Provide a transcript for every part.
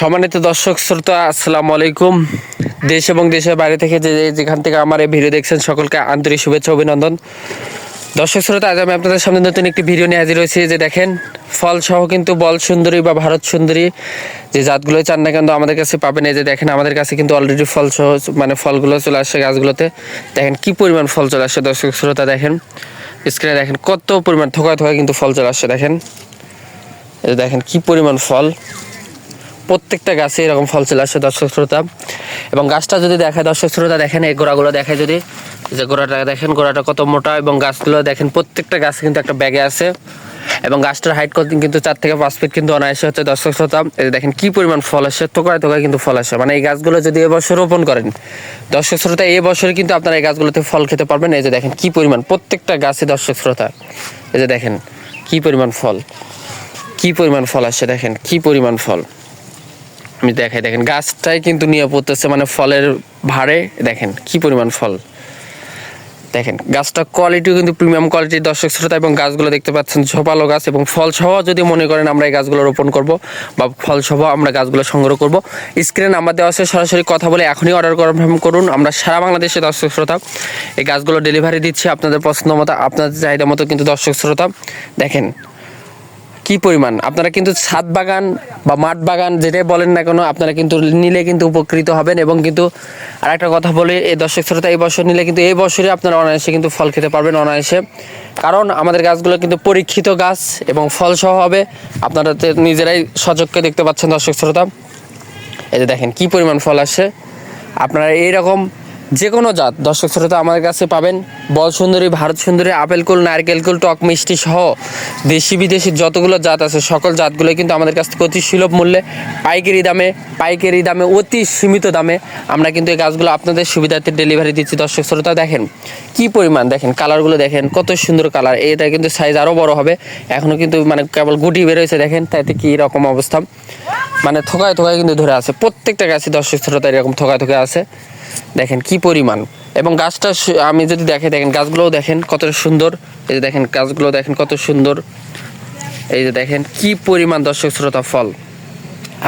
সম্মানিত দর্শক, শ্রোতা, আসসালামু আলাইকুম। দেশ এবং দেশের বাইরে থেকে যে যেখান থেকে আমার এই ভিডিও দেখছেন, সকলকে আন্তরিক শুভেচ্ছা, অভিনন্দন। দর্শক, শ্রোতা, আজ আমি আপনাদের সামনে নতুন একটি ভিডিও নিয়ে হাজির হয়েছি। যে দেখেন ফল সহ কিন্তু বল সুন্দরী বা ভারত সুন্দরী যে জাতগুলো চান না কিন্তু আমাদের কাছে পাবেন। এই যে দেখেন, আমাদের কাছে কিন্তু অলরেডি ফল সহ মানে ফলগুলো চলে আসছে গাছগুলোতে। দেখেন কি পরিমাণ ফল চলে আসছে দর্শক, শ্রোতা, দেখেন। স্ক্রিনে দেখেন কত পরিমাণ, থোকায় থোকায় কিন্তু ফল চলে আসছে, দেখেন। দেখেন কি পরিমাণ ফল। প্রত্যেকটা গাছে এরকম ফল চলে আসছে দর্শক শ্রোতা। এবং গাছটা যদি দেখায় দর্শক শ্রোতা দেখেন, এই গোড়াগুলো দেখায় যদি, যে গোড়াটা দেখেন, গোড়াটা কত মোটা এবং গাছগুলো দেখেন, প্রত্যেকটা গাছে কিন্তু একটা ব্যাগে আছে। এবং গাছটার হাইট কত, কিন্তু চার থেকে পাঁচ ফিট কিন্তু অনায়াসে হচ্ছে দর্শক শ্রোতা। দেখেন কি পরিমাণ ফল আসে তোকায় তোকায় কিন্তু ফল আসে। মানে এই গাছগুলো যদি এবছর রোপণ করেন, দর্শক শ্রোতা, এই বছরে কিন্তু আপনারা এই গাছগুলোতে ফল খেতে পারবেন। এই যে দেখেন কি পরিমাণ, প্রত্যেকটা গাছে দর্শক শ্রোতা, এই যে দেখেন কি পরিমাণ ফল, কি পরিমাণ ফল আসছে দেখেন কি পরিমাণ ফল। আমি দেখাই, দেখেন। গাছটাই কিন্তু নিয়ে পড়তেছে মানে ফলের ভারে দেখেন, কি পরিমাণ ফল। দেখেন, গাছটা কোয়ালিটিও কিন্তু প্রিমিয়াম কোয়ালিটির দর্শক শ্রোতা এবং গাছগুলো দেখতে পাচ্ছেন, ঝোপালো গাছ এবং ফল সহ যদি মনে করেন আমরা এই গাছগুলো রোপণ করব বা ফল সহ আমরা গাছগুলো সংগ্রহ করব। স্ক্রিনে নাম্বার দেওয়া আছে, সরাসরি কথা বলে এখনই অর্ডার কনফার্ম করুন। আমরা সারা বাংলাদেশে দর্শক শ্রোতা, এই গাছগুলো ডেলিভারি দিচ্ছি আপনাদের পছন্দ মতো, আপনাদের চাহিদা মতো কিন্তু দর্শক শ্রোতা। দেখেন কি পরিমাণ? আপনারা কিন্তু ছাদ বাগান বা মাঠ বাগান যেটাই বলেন না কেন, আপনারা কিন্তু নিলে কিন্তু উপকৃত হবেন এবং কিন্তু আর একটা কথা বলি, এই দর্শক শ্রোতা এই বছর নিলে কিন্তু এই বছরে আপনারা অনায়াসে কিন্তু ফল খেতে পারবেন অনায়াসে। কারণ আমাদের গাছগুলো কিন্তু পরীক্ষিত গাছ এবং ফল সহ হবে। আপনারা তো নিজেরাই সচক্ষে দেখতে পাচ্ছেন দর্শক শ্রোতা। এই যে দেখেন কি পরিমাণ ফল আসছে। আপনারা এইরকম যে কোনো জাত। দর্শক শ্রোতা, আমাদের কাছে পাবেন বল সুন্দরী, ভারত সুন্দরী, আপেল কুল, নারকেল কুল, টক মিষ্টি সহ দেশি বিদেশি যতগুলো জাত আছে, সকল জাতগুলো কিন্তু আমাদের কাছ থেকে অতি সুলভ মূল্যে পাইকারি দামে পাইকারি দামে, অতি সীমিত দামে আমরা কিন্তু এই গাছগুলো আপনাদের সুবিধার্থে ডেলিভারি দিচ্ছি। দর্শক শ্রোতা, দেখেন কি পরিমাণ, দেখেন কালারগুলো দেখেন, কত সুন্দর কালার। এটা কিন্তু সাইজ আরও বড় হবে। এখনও কিন্তু মানে কেবল গুটি বেরোয়েছে দেখেন তাইতে কি রকম অবস্থা। মানে থোকায় থোকায় কিন্তু ধরে আছে। প্রত্যেকটা গাছে দর্শক শ্রোতা এরকম থোকায় থোকায় আছে। দেখেন কি পরিমাণ। এবং গাছটা আমি যদি দেখে দেখেন, গাছগুলোও দেখেন কত সুন্দর। এই যে দেখেন, গাছগুলো দেখেন কত সুন্দর। এই যে দেখেন কি পরিমাণ দর্শক শ্রোতা ফল।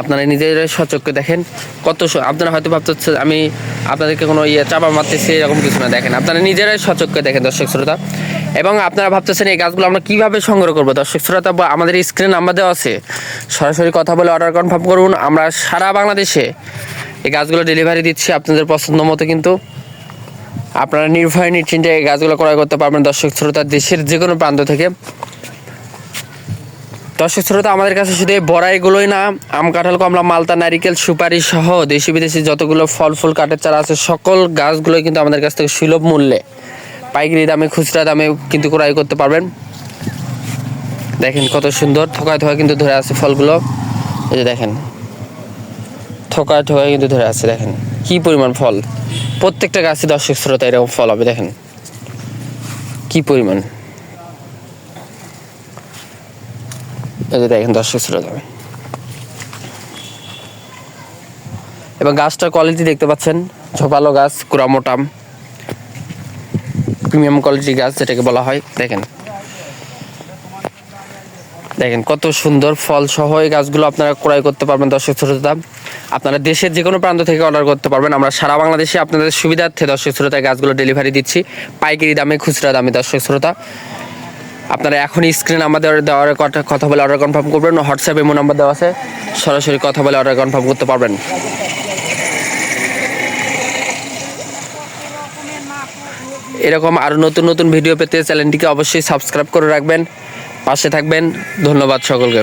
আপনারা নিজেরাই সচক্ষে দেখেন কত আপনারা হয়তো ভাবতেছে আমি আপনাদেরকে কোনো ইয়ে চাপা মারতেছি, এরকম কিছু না দেখেন। আপনারা নিজেরাই সচক্ষে দেখেন দর্শক শ্রোতা। এবং আপনারা ভাবতেছেন এই গাছগুলো আমরা কীভাবে সংগ্রহ করব? দর্শক শ্রোতা আমাদের স্ক্রিন নাম্বার দেওয়া আছে। সরাসরি কথা বলে অর্ডার কনফার্ম করুন। আমরা সারা বাংলাদেশে এই গাছগুলো ডেলিভারি দিচ্ছি আপনাদের পছন্দ মতো কিন্তু। আপনারা নির্ভয়, নিশ্চিন্তে এই গাছগুলো ক্রয় করতে পারবেন দর্শক শ্রোতা দেশের যে কোনো প্রান্ত থেকে। দর্শক শ্রোতা, আমাদের কাছে শুধু এই বড়াইগুলোই না, আম, কাঁঠাল, কমলা, মালতা, নারিকেল, সুপারি সহ দেশি বিদেশি যতগুলো ফল, ফুল, কাঠের চারা আছে, সকল গাছগুলোই কিন্তু আমাদের কাছ থেকে সুলভ মূল্যে পাইকারি দামে, খুচরা দামে কিন্তু ক্রয় করতে পারবেন। দেখেন কত সুন্দর, থকায় থকায় কিন্তু ধরে আছে ফলগুলো। এই যে দেখেন থকায় থকায় কিন্তু ধরে আছে, দেখেন। কি পরিমাণ ফল? প্রত্যেকটা গাছে দর্শক শ্রোতা এরকম ফল হবে, দেখেন। কি পরিমাণ? যে দেখেন দর্শক শ্রোতা। এবং গাছটার কোয়ালিটি দেখতে পাচ্ছেন। ঝোপালো গাছ, কুড়ামোটাম। প্রিমিয়াম কোয়ালিটি গাছ, যেটাকে বলা হয়, দেখেন। দেখেন কত সুন্দর ফল সহ এই গাছগুলো আপনারা ক্রয় করতে পারবেন দর্শক শ্রোতা। আপনারা দেশের যে কোনো প্রান্ত থেকে অর্ডার করতে পারবেন। আমরা সারা বাংলাদেশে আপনাদের সুবিধার্থে দর্শক শ্রোতা গাছগুলো ডেলিভারি দিচ্ছি। পাইকারি দামে, খুচরা দামে দর্শক শ্রোতা। আপনারা এখনই স্ক্রিন আমাদের দেওয়ার কথা কথা বলে অর্ডার কনফার্ম করবেন। হোয়াটসঅ্যাপ এমন নাম্বার দেওয়া আছে। সরাসরি কথা বলে অর্ডার কনফার্ম করতে পারবেন। এরকম আরও নতুন নতুন ভিডিও পেতে চ্যানেলটিকে অবশ্যই সাবস্ক্রাইব করে রাখবেন। পাশে থাকবেন। ধন্যবাদ সকলকে।